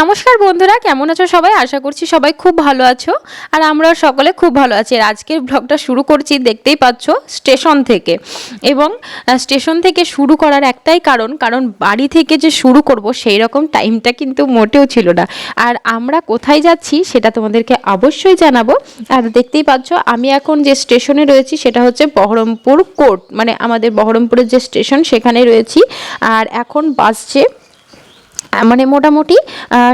নমস্কার বন্ধুরা, কেমন আছো সবাই? আশা করছি সবাই খুব ভালো আছো আর আমরা সকলে খুব ভালো আছি। আর আজকের ব্লগটা শুরু করছি, দেখতেই পাচ্ছ, স্টেশন থেকে। এবং স্টেশন থেকে শুরু করার একটাই কারণ কারণ বাড়ি থেকে যে শুরু করব সেই রকম টাইমটা কিন্তু মোটেও ছিল না। আর আমরা কোথায় যাচ্ছি, সেটা তোমাদেরকে অবশ্যই জানাব। আর দেখতেই পাচ্ছ, আমি এখন যে স্টেশনে রয়েছি, সেটা হচ্ছে বহরমপুর কোর্ট। মানে আমাদের বহরমপুরের যে স্টেশন, সেখানে রয়েছি। আর এখন বাসছে মানে মোটামুটি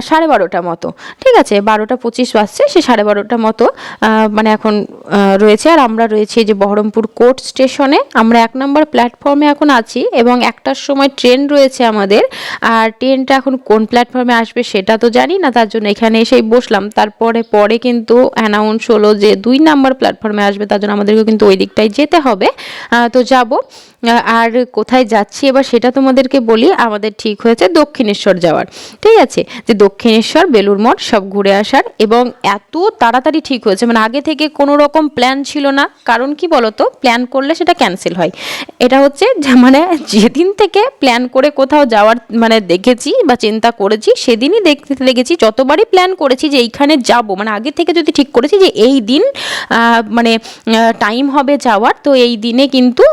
সাড়ে বারোটা মতো। ঠিক আছে? বারোটা পঁচিশ বাজছে, সে সাড়ে বারোটা মতো মানে এখন রয়েছে। আর আমরা রয়েছি যে বহরমপুর কোর্ট স্টেশনে। আমরা এক নম্বর প্ল্যাটফর্মে এখন আছি এবং একটার সময় ট্রেন রয়েছে আমাদের। আর ট্রেনটা এখন কোন প্ল্যাটফর্মে আসবে সেটা তো জানি না, তার জন্য এখানে এসেই বসলাম। তারপরে, পরে কিন্তু অ্যানাউন্স হলো যে দুই নাম্বার প্ল্যাটফর্মে আসবে, তার জন্য আমাদেরকে কিন্তু ওই দিকটায় যেতে হবে। তো যাব। আর কোথায় যাচ্ছি? এবার সেটা তোমাদেরকে বলি, আমাদের ঠিক হয়েছে দক্ষিণেশ্বর যাওয়ার। ঠিক আছে? যে দক্ষিণেশ্বর বেলুর মঠ, সব ঘুরে আসার এবং এত তাড়াতাড়ি ঠিক হয়েছে। মানে আগে থেকে কোনো রকম প্ল্যান ছিল না। কারণ কি বলতো? প্ল্যান করলে সেটা ক্যান্সেল হয়। এটা হচ্ছে মানে যেদিন থেকে প্ল্যান করে কোথাও যাওয়ার মানে দেখেছি বা চিন্তা করেছি, সেদিনই দেখতে দেখেছি, যতবারই প্ল্যান করেছি যে এইখানে যাব। মানে আগে থেকে যদি ঠিক করেছি যে এই দিন মানে টাইম হবে যাওয়ার, তো এই দিনে কিন্তু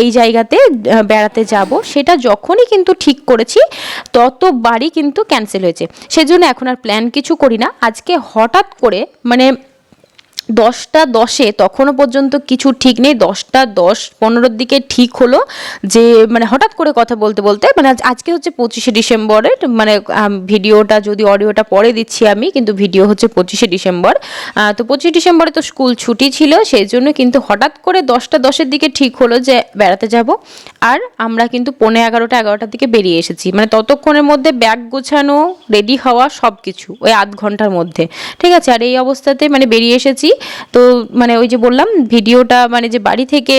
এই এই জায়গাতে বেড়াতে যাব। সেটা যখনই কিন্তু ঠিক করেছি, ততবারই কিন্তু ক্যান্সেল হয়েছে। সেজন্য এখন আর প্ল্যান কিছু করি না। আজকে হঠাৎ করে মানে দশটা দশে, তখনও পর্যন্ত কিছু ঠিক নেই। দশটা দশ, পনেরোর দিকে ঠিক হলো যে মানে হঠাৎ করে কথা বলতে বলতে মানে আজ- আজকে হচ্ছে পঁচিশে ডিসেম্বরের মানে ভিডিওটা যদি অডিওটা পরে দিচ্ছি আমি, কিন্তু ভিডিও হচ্ছে পঁচিশে ডিসেম্বর। তো পঁচিশে ডিসেম্বরে তো স্কুল ছুটি ছিল, সেই জন্য কিন্তু হঠাৎ করে দশটা দশের দিকে ঠিক হলো যে, বেড়াতে যাব। আর আমরা কিন্তু পৌনে এগারোটা, এগারোটার দিকে বেরিয়ে এসেছি। মানে ততক্ষণের মধ্যে ব্যাগ গোছানো, রেডি হওয়া সব কিছু ওই আধ ঘণ্টার মধ্যে। ঠিক আছে? আর এই অবস্থাতে মানে বেরিয়ে এসেছি তো মানে ওই যে বললাম, ভিডিওটা মানে যে বাড়ি থেকে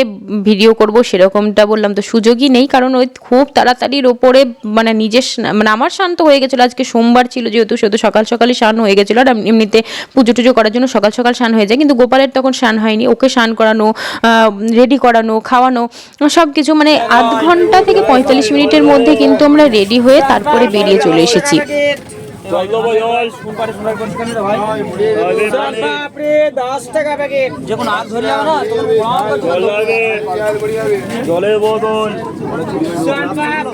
ভিডিও করব সেরকমটা বললাম, তো সুযোগই নেই। কারণ ওই খুব তাড়াতাড়ির ওপরে মানে নিজের মানে আমার শান্ত হয়ে গেছিল। আজকে সোমবার ছিল যেহেতু, সেহেতু সকাল সকালই স্নান হয়ে গেছিল। আর এমনিতে পুজো টুজো করার জন্য সকাল সকাল স্নান হয়ে যায়। কিন্তু গোপালের তখন স্নান হয়নি। ওকে স্নান করানো রেডি করানো, খাওয়ানো, সব কিছু মানে আধ ঘণ্টা থেকে পঁয়তাল্লিশ মিনিটের মধ্যে কিন্তু আমরা রেডি হয়ে তারপরে বেরিয়ে চলে এসেছি। টাকা প্যাকেট যখন আগ ধরে লাগবে জলের বোতল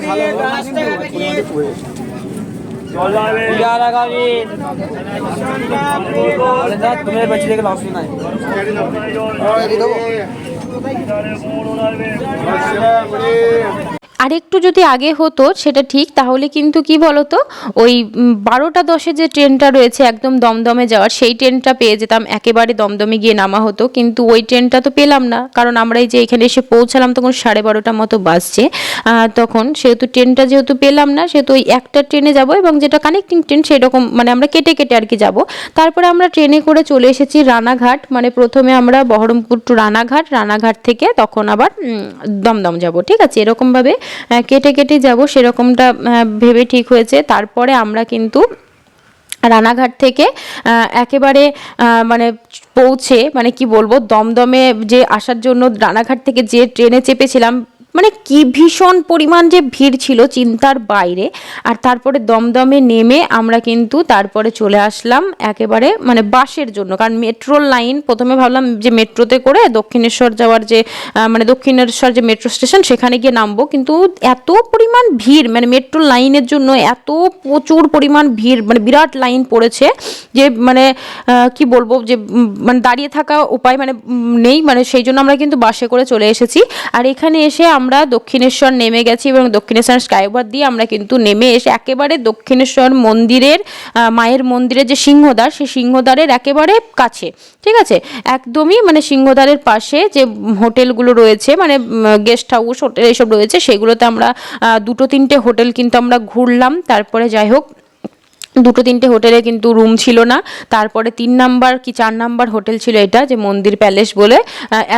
বাপরে দশ টাকা প্যাকেট জল লাগবে পূজা লাগাবেন বলে দা তুমি বেঁচে দেখে লস নাই জল জলের বোতল লাগবে আর একটু যদি আগে হতো, সেটা ঠিক, তাহলে কিন্তু কি বলতো? ওই বারোটা দশে যে ট্রেনটা রয়েছে একদম দমদমে যাওয়ার, সেই ট্রেনটা পেয়ে যেতাম, একেবারে দমদমে গিয়ে নামা হতো, কিন্তু ওই ট্রেনটা তো পেলাম না। কারণ আমরা এই যে এখানে এসে পৌঁছালাম, তখন সাড়ে বারোটা মতো বাজছে। তখন সেহেতু ট্রেনটা যেহেতু পেলাম না, সেহেতু ওই একটা ট্রেনে যাব এবং যেটা কানেক্টিং ট্রেন সেরকম মানে আমরা কেটে কেটে আর কি যাব। তারপরে আমরা ট্রেনে করে চলে এসেছি রানাঘাট মানে প্রথমে আমরা বহরমপুর টু রানাঘাট রানাঘাট থেকে তখন আবার দমদম যাব, ঠিক আছে? এরকমভাবে কেটে কেটে যাব, সেরকমটা ভেবে ঠিক হয়েছে। তারপরে আমরা কিন্তু রানাঘাট থেকে একেবারে মানে পৌঁছে মানে কি বলব, দমদমে যে আসার জন্য রানাঘাট থেকে যে ট্রেনে চেপেছিলাম মানে কি ভীষণ পরিমাণ যে ভিড় ছিল চিন্তার বাইরে, আর তারপরে দমদমে নেমে আমরা কিন্তু তারপরে চলে আসলাম একেবারে মানে বাসের জন্য। কারণ মেট্রোর লাইন প্রথমে ভাবলাম যে মেট্রোতে করে দক্ষিণেশ্বর যাওয়ার যে মানে দক্ষিণেশ্বর যে মেট্রো স্টেশন সেখানে গিয়ে নামবো। কিন্তু এত পরিমাণ ভিড় মানে মেট্রো লাইনের জন্য এত প্রচুর পরিমাণ ভিড় মানে বিরাট লাইন পড়েছে যে মানে কি বলব যে মানে দাঁড়িয়ে থাকা উপায় মানে নেই। মানে সেই জন্য আমরা কিন্তু বাসে করে চলে এসেছি। আর এখানে এসে আমরা দক্ষিণেশ্বর নেমে গেছি এবং দক্ষিণেশ্বর স্কাইওভার দিয়ে আমরা কিন্তু নেমে এসে একেবারে দক্ষিণেশ্বর মন্দিরের মায়ের মন্দিরের যে সিংহদ্বার, সেই সিংহদ্বারের একেবারে কাছে, ঠিক আছে? একদমই মানে সিংহদ্বারের পাশে যে হোটেলগুলো রয়েছে মানে গেস্ট হাউস হোটেল এসব রয়েছে, সেগুলোতে আমরা দুটো তিনটে হোটেল কিন্তু আমরা ঘুরলাম। তারপরে যাই হোক দুটো তিনটে হোটেলে কিন্তু রুম ছিল না। তারপরে তিন নাম্বার কি চার নাম্বার হোটেল ছিল এটা, যে মন্দির প্যালেস বলে।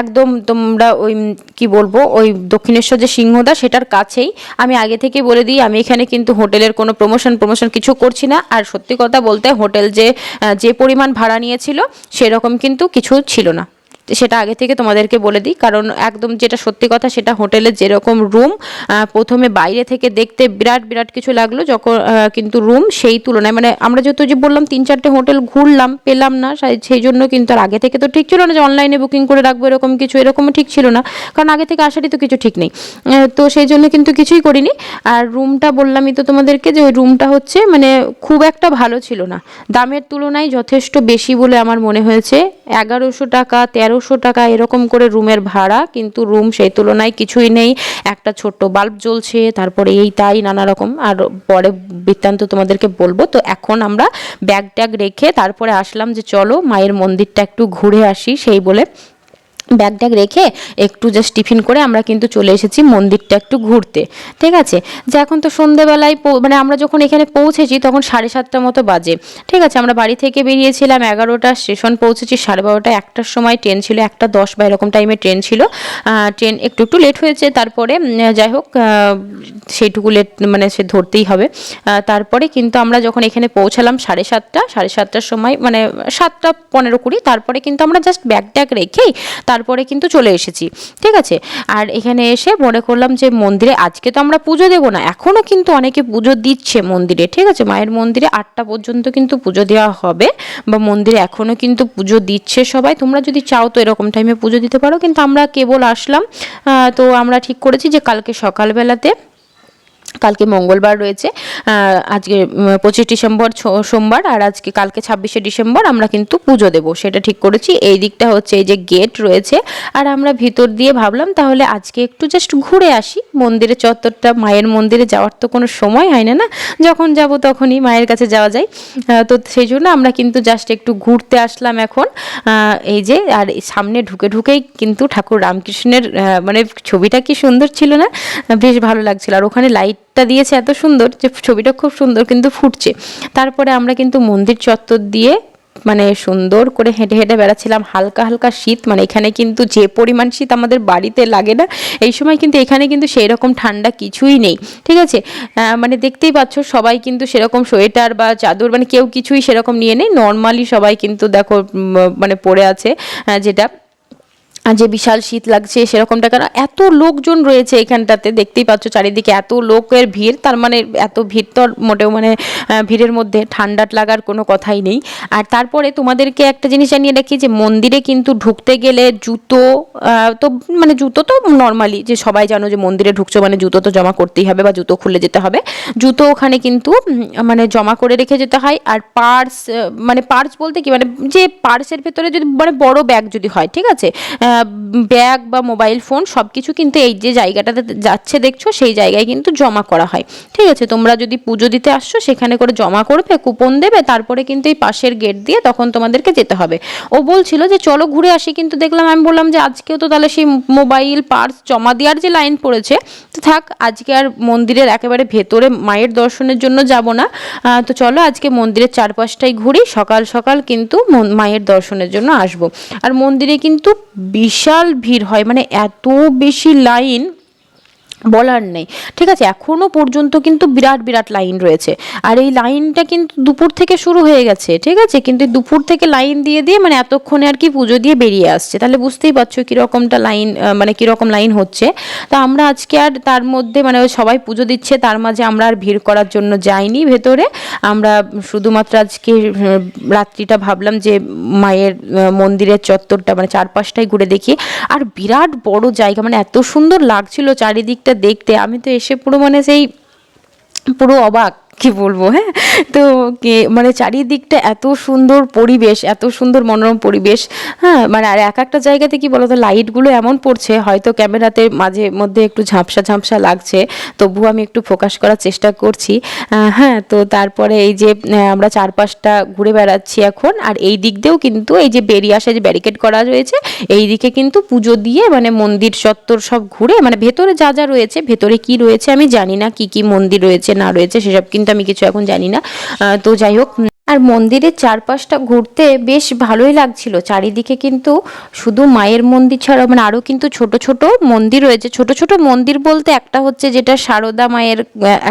একদম তোমরা ওই কি বলব, ওই দক্ষিণেশ্বর যে সিংহদা সেটার কাছেই। আমি আগে থেকে বলে দিই, আমি এখানে কিন্তু হোটেলের কোনো প্রমোশন প্রমোশন কিছু করছি না। আর সত্যি কথা বলতে হোটেল যে যে পরিমাণ ভাড়া নিয়েছিল, সেরকম কিন্তু কিছু ছিল না। সেটা আগে থেকে তোমাদেরকে বলে দিই। কারণ একদম যেটা সত্যি কথা সেটা হোটেলের যেরকম রুম প্রথমে বাইরে থেকে দেখতে বিরাট বিরাট কিছু লাগল যখন কিন্তু রুম সেই তুলনায় মানে আমরা যেহেতু যে বললাম তিন চারটে হোটেল ঘুরলাম, পেলাম না সেই- জন্য কিন্তু আর আগে থেকে তো ঠিক ছিল না যে অনলাইনে বুকিং করে রাখব এরকম কিছু, এরকমও ঠিক ছিল না। কারণ আগে থেকে আসারই তো কিছু ঠিক নেই। তো সেই জন্য কিন্তু কিছুই করিনি। আর রুমটা বললামই তো তোমাদেরকে যে ওই রুমটা হচ্ছে মানে খুব একটা ভালো ছিল না। দামের তুলনায় যথেষ্ট বেশি বলে আমার মনে হয়েছে। এগারোশো টাকা তেরোশো টাকা এরকম করে রুমের ভাড়া, কিন্তু রুম সেই তুলনায় কিছুই নেই। একটা ছোট্ট বাল্ব জ্বলছে, তারপরে এই তাই নানা রকম। আর পরে বৃত্তান্ত তোমাদেরকে বলব, তো এখন আমরা ব্যাগ ট্যাগ রেখে তারপরে আসলাম যে চলো মায়ের মন্দিরটা একটু ঘুরে আসি, সেই বলে ব্যাগ ট্যাগ রেখে একটু জাস্ট টিফিন করে আমরা কিন্তু চলে এসেছি মন্দিরটা একটু ঘুরতে, ঠিক আছে? যে এখন তো সন্ধেবেলায় মানে আমরা যখন এখানে পৌঁছেছি তখন সাড়ে সাতটা মতো বাজে, ঠিক আছে? আমরা বাড়ি থেকে বেরিয়েছিলাম এগারোটা, স্টেশন পৌঁছেছি সাড়ে বারোটা, একটার সময় ট্রেন ছিল, একটা দশ বা এরকম টাইমে ট্রেন ছিল। ট্রেন একটু একটু লেট হয়েছে, তারপরে যাই হোক সেইটুকু লেট মানে সে ধরতেই হবে। তারপরে কিন্তু আমরা যখন এখানে পৌঁছালাম সাড়ে সাতটা, সাড়ে সাতটার সময় মানে সাতটা পনেরো কুড়ি, তারপরে কিন্তু আমরা জাস্ট ব্যাগ ট্যাগ রেখেই তারপরে কিন্তু চলে এসেছি, ঠিক আছে? আর এখানে এসে মনে করলাম যে মন্দিরে আজকে তো আমরা পুজো দেবো না এখনও কিন্তু অনেকে পুজো দিচ্ছে মন্দিরে, ঠিক আছে? মায়ের মন্দিরে আটটা পর্যন্ত কিন্তু পুজো দেওয়া হবে বা মন্দিরে এখনও কিন্তু পুজো দিচ্ছে সবাই, তোমরা যদি চাও তো এরকম টাইমে পুজো দিতে পারো, কিন্তু আমরা কেবল আসলাম। তো আমরা ঠিক করেছি যে কালকে সকালবেলাতে কালকে মঙ্গলবার রয়েছে আজকে পঁচিশ ডিসেম্বর সোমবার, আর আজকে কালকে ছাব্বিশে ডিসেম্বর আমরা কিন্তু পুজো দেব, সেটা ঠিক করেছি। এই দিকটা হচ্ছে এই যে গেট রয়েছে, আর আমরা ভিতর দিয়ে ভাবলাম তাহলে আজকে একটু জাস্ট ঘুরে আসি। মন্দিরের চত্বরটা, মায়ের মন্দিরে যাওয়ার তো কোনো সময় হয় না না? যখন যাব তখনই মায়ের কাছে যাওয়া যায়। তো সেই জন্য আমরা কিন্তু জাস্ট একটু ঘুরতে আসলাম এখন। এই যে, আর সামনে ঢুকে ঢুকেই কিন্তু ঠাকুর রামকৃষ্ণের মানে ছবিটা কি সুন্দর ছিল না? বেশ ভালো লাগছিল। আর ওখানে লাইটটা দিয়েছে এত সুন্দর যে ছবিটা খুব সুন্দর কিন্তু ফুটছে। তারপরে আমরা কিন্তু মন্দির চত্বর দিয়ে মানে সুন্দর করে হেঁটে হেঁটে বেড়াচ্ছিলাম। হালকা হালকা শীত মানে এখানে কিন্তু যে পরিমাণ শীত আমাদের বাড়িতে লাগে না, এই সময় কিন্তু এখানে কিন্তু সেই রকম ঠান্ডা কিছুই নেই। ঠিক আছে? মানে দেখতেই পাচ্ছ সবাই কিন্তু সেরকম সোয়েটার বা চাদর মানে কেউ কিছুই সেরকম নিয়ে নেই। নর্মালি সবাই কিন্তু দেখো মানে পড়ে আছে যেটা। যে বিশাল শীত লাগছে সেরকমটা কেন এত লোকজন রয়েছে এখানটাতে, দেখতেই পাচ্ছ চারিদিকে এত লোকের ভিড়, তার মানে এত ভিড় তো মোটেও মানে ভিড়ের মধ্যে ঠান্ডা লাগার কোনো কথাই নেই। আর তারপরে তোমাদেরকে একটা জিনিস জানিয়ে রাখি যে মন্দিরে কিন্তু ঢুকতে গেলে জুতো তো মানে জুতো তো নর্মালি যে সবাই জানো যে মন্দিরে ঢুকছো মানে জুতো তো জমা করতেই হবে বা জুতো খুলে যেতে হবে। জুতো ওখানে কিন্তু মানে জমা করে রেখে যেতে হয়। আর পার্স মানে পার্স বলতে কি মানে যে পার্সের ভেতরে যদি মানে বড় ব্যাগ যদি হয়, ঠিক আছে? ব্যাগ বা মোবাইল ফোন সব কিছু কিন্তু এই যে জায়গাটাতে যাচ্ছে দেখছ, সেই জায়গায় কিন্তু জমা করা হয়। ঠিক আছে? তোমরা যদি পুজো দিতে আসছো, সেখানে করে জমা করবে, কুপন দেবে, তারপরে কিন্তু এই পাশের গেট দিয়ে তখন তোমাদেরকে যেতে হবে। ও বলছিল যে, চলো ঘুরে আসি। কিন্তু দেখলাম, আমি বললাম যে, আজকেও তো তাহলে সেই মোবাইল পার্স জমা দেওয়ার যে লাইন পড়েছে, তো থাক, আজকে আর মন্দিরের একেবারে ভেতরে মায়ের দর্শনের জন্য যাব না। তো চলো আজকে মন্দিরের চারপাশটাই ঘুরি, সকাল সকাল কিন্তু মায়ের দর্শনের জন্য আসব। আর মন্দিরে কিন্তু বিশাল ভিড় হয় মানে এত বেশি লাইন বলার নেই। ঠিক আছে এখনও পর্যন্ত কিন্তু বিরাট বিরাট লাইন রয়েছে। আর এই লাইনটা কিন্তু দুপুর থেকে শুরু হয়ে গেছে, ঠিক আছে? কিন্তু দুপুর থেকে লাইন দিয়ে দিয়ে মানে এতক্ষণে আর কি পুজো দিয়ে বেরিয়ে আসছে। তাহলে বুঝতেই পারছ কীরকমটা লাইন মানে কীরকম লাইন হচ্ছে। তা আমরা আজকে আর তার মধ্যে মানে সবাই পুজো দিচ্ছে, তার মাঝে আমরা আর ভিড় করার জন্য যাইনি ভেতরে। আমরা শুধুমাত্র আজকে রাত্রিটা ভাবলাম যে মায়ের মন্দিরের চত্বরটা মানে চারপাশটাই ঘুরে দেখি। আর বিরাট বড় জায়গা মানে এত সুন্দর লাগছিল চারিদিকটা দেখতে আমি তো এসে পুরো মানে সেই পুরো অবাক। কি বলব হ্যাঁ? তো মানে চারিদিকটা এত সুন্দর পরিবেশ, এত সুন্দর মনোরম পরিবেশ হ্যাঁ? মানে আর এক একটা জায়গাতে কি বলতো, লাইটগুলো এমন পড়ছে, হয়তো ক্যামেরাতে মাঝে মধ্যে একটু ঝাপসা ঝাপসা লাগছে, তবুও আমি একটু ফোকাস করার চেষ্টা করছি। হ্যাঁ তো তারপরে এই যে আমরা চারপাশটা ঘুরে বেড়াচ্ছি এখন, আর এই দিক দিয়েও কিন্তু এই যে বেরিয়ে আসা যে ব্যারিকেড করা রয়েছে, এই দিকে কিন্তু পুজো দিয়ে মানে মন্দির চত্বর সব ঘুরে মানে ভেতরে যা যা রয়েছে, ভেতরে কি রয়েছে আমি জানি না, কি কি মন্দির রয়েছে, না রয়েছে, সেসব কিন্তু আমি কিছু এখন জানি না। তো যাই হোক আর মন্দিরের চারপাশটা ঘুরতে বেশ ভালোই লাগছিল। চারিদিকে কিন্তু শুধু মায়ের মন্দির ছাড়া মানে আরও কিন্তু ছোট ছোট মন্দির রয়েছে। ছোট ছোট মন্দির বলতে একটা হচ্ছে যেটা সারদা মায়ের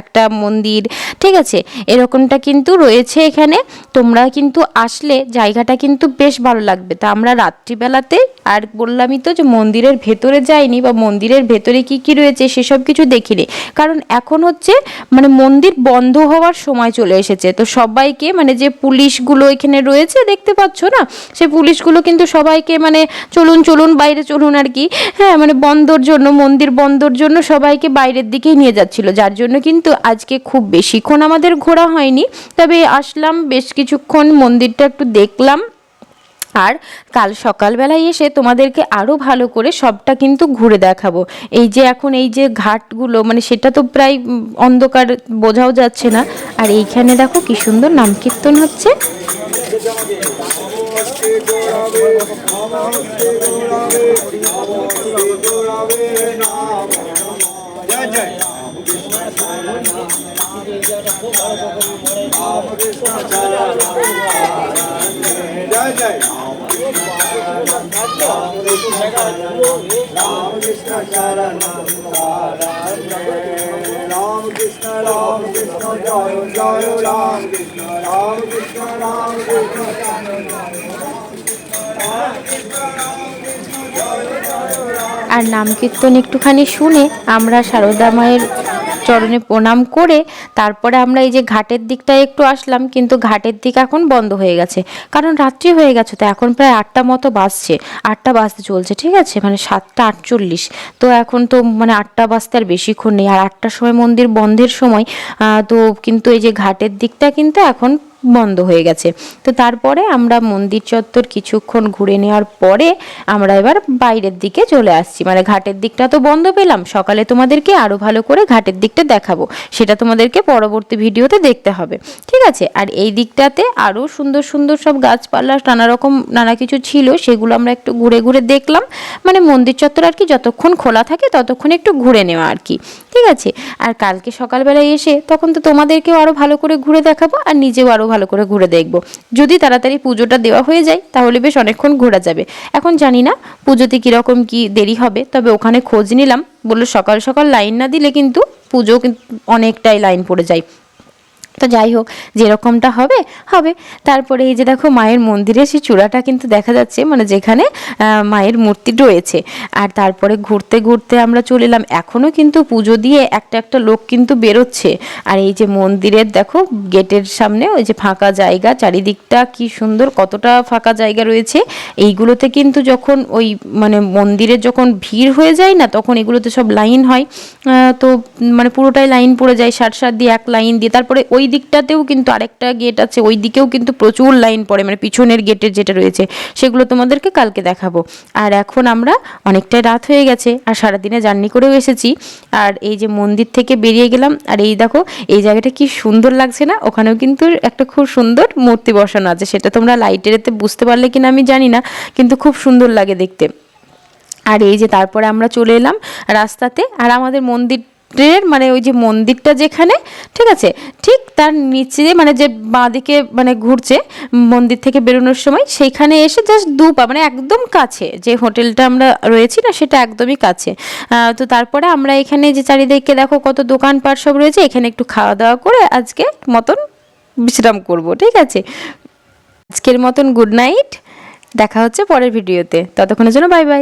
একটা মন্দির, ঠিক আছে? এরকমটা কিন্তু রয়েছে এখানে। তোমরা কিন্তু আসলে জায়গাটা কিন্তু বেশ ভালো লাগবে। তা আমরা রাত্রিবেলাতে আর বললামই তো যে মন্দিরের ভেতরে যাইনি বা মন্দিরের ভেতরে কি কি রয়েছে সেসব কিছু দেখিনি। কারণ এখন হচ্ছে মানে মন্দির বন্ধ হওয়ার সময় চলে এসেছে। তো সবাইকে মানে যে পুলিশগুলো এখানে রয়েছে, দেখতে পাচ্ছ না? সে পুলিশগুলো কিন্তু সবাইকে মানে চলুন চলুন, বাইরে চলুন আর কি। হ্যাঁ মানে বন্দর জন্য, মন্দির বন্দর জন্য সবাইকে বাইরের দিকেই নিয়ে যাচ্ছিল। যার জন্য কিন্তু আজকে খুব বেশিক্ষণ আমাদের ঘোরা হয়নি। তবে আসলাম, বেশ কিছুক্ষণ মন্দিরটা একটু দেখলাম। আর কাল সকালবেলায় এসে তোমাদেরকে আরও ভালো করে সবটা কিন্তু ঘুরে দেখাবো। এই যে এখন এই যে ঘাটগুলো মানে সেটা তো প্রায় অন্ধকার বোঝাও যাচ্ছে না। আর এইখানে দেখো কি সুন্দর নাম কীর্তন হচ্ছে। जय जय। राम कृष्ण चरण राम कृष्ण राम कृष्ण जय जय राम कृष्ण राम कृष्ण राम कृष्ण। আর নাম কীর্তন একটুখানি শুনে আমরা সারদা মায়ের চরণে প্রণাম করে তারপরে আমরা এই যে ঘাটের দিকটায় একটু আসলাম, কিন্তু ঘাটের দিক এখন বন্ধ হয়ে গেছে। কারণ রাত্রি হয়ে গেছে, তো এখন প্রায় আটটা মতো বাজছে, আটটা বাজতে চলছে, ঠিক আছে? মানে সাতটা আটচল্লিশ। তো এখন তো মানে আটটা বাজতে আর বেশিক্ষণ নেই। আর আটটার সময় মন্দির বন্ধের সময় তো কিন্তু এই যে ঘাটের দিকটা কিন্তু এখন বন্ধ হয়ে গেছে। তো তারপরে আমরা মন্দির চত্বর কিছুক্ষণ ঘুরে নেওয়ার পরে আমরা এবার বাইরের দিকে চলে আসছি। মানে ঘাটের দিকটা তো বন্ধ পেলাম, সকালে তোমাদেরকে আরও ভালো করে ঘাটের দিকটা দেখাবো। সেটা তোমাদেরকে পরবর্তী ভিডিওতে দেখতে হবে। ঠিক আছে? আর এই দিকটাতে আরও সুন্দর সুন্দর সব গাছপালা, নানা রকম নানা কিছু ছিল, সেগুলো আমরা একটু ঘুরে ঘুরে দেখলাম। মানে মন্দির চত্বর আর কি যতক্ষণ খোলা থাকে ততক্ষণ একটু ঘুরে নেওয়া আর কি। ঠিক আছে? আর কালকে সকালবেলায় এসে তখন তো তোমাদেরকেও আরও ভালো করে ঘুরে দেখাবো, আর নিজেও আরও ভালো করে ঘুরে দেখব। যদি তাড়াতাড়ি পুজোটা দেওয়া হয়ে যায়, তাহলে বেশ অনেকক্ষণ ঘোরা যাবে। এখন জানি না পুজোতে কীরকম কি দেরি হবে, তবে ওখানে খোঁজ নিলাম। বলল সকাল সকাল লাইন না দিলে কিন্তু পুজো অনেকটাই লাইন পড়ে যায়। তো যাই হোক, যেরকমটা হবে হবে। তারপরে এই যে দেখো, মায়ের মন্দিরে সেই চূড়াটা কিন্তু দেখা যাচ্ছে মানে যেখানে মায়ের মূর্তি রয়েছে। আর তারপরে ঘুরতে ঘুরতে আমরা চলে এলাম। এখনও কিন্তু পুজো দিয়ে একটা একটা লোক কিন্তু বেরোচ্ছে। আর এই যে মন্দিরের দেখো, গেটের সামনে ওই যে ফাঁকা জায়গা, চারিদিকটা কি সুন্দর, কতটা ফাঁকা জায়গা রয়েছে। এইগুলোতে কিন্তু যখন ওই মানে মন্দিরের যখন ভিড় হয়ে যায় না, তখন এগুলোতে সব লাইন হয়। তো মানে পুরোটাই লাইন পড়ে যায় ষাট ষাট দিয়ে এক লাইন দিয়ে। তারপরে ওই দিকটাতেও কিন্তু আরেকটা গেট আছে ওই দিকেও কিন্তু প্রচুর লাইন পড়ে মানে পিছনের গেটের যেটা রয়েছে, সেগুলো তোমাদেরকে কালকে দেখাবো। আর এখন আমরা অনেকটাই রাত হয়ে গেছে, আর সারাদিনে জার্নি করেও এসেছি, আর এই যে মন্দির থেকে বেরিয়ে গেলাম, আর এই দেখো, এই জায়গাটা কি সুন্দর লাগছে না? ওখানেও কিন্তু একটা খুব সুন্দর মূর্তি বসানো আছে, সেটা তোমরা লাইটের এতে বুঝতে পারলে কিনা আমি জানি না, কিন্তু খুব সুন্দর লাগে দেখতে। আর এই যে তারপরে আমরা চলে এলাম রাস্তাতে, আর আমাদের মন্দিরের মানে ওই যে মন্দিরটা যেখানে, ঠিক আছে? ঠিক তার নিচে মানে যে বাঁদিকে মানে ঘুরছে, মন্দির থেকে বেরোনোর সময়, সেইখানে এসে জাস্ট দু পা মানে একদম কাছে, যে হোটেলটা আমরা রয়েছি না, সেটা একদমই কাছে। তো তারপরে আমরা এখানে যে চারিদিকে দেখো কত দোকানপাট সব রয়েছে, এখানে একটু খাওয়া দাওয়া করে আজকে মতন বিশ্রাম করব, ঠিক আছে? আজকের মতন গুড নাইট দেখা হচ্ছে পরের ভিডিওতে ততক্ষণের জন্য বাই বাই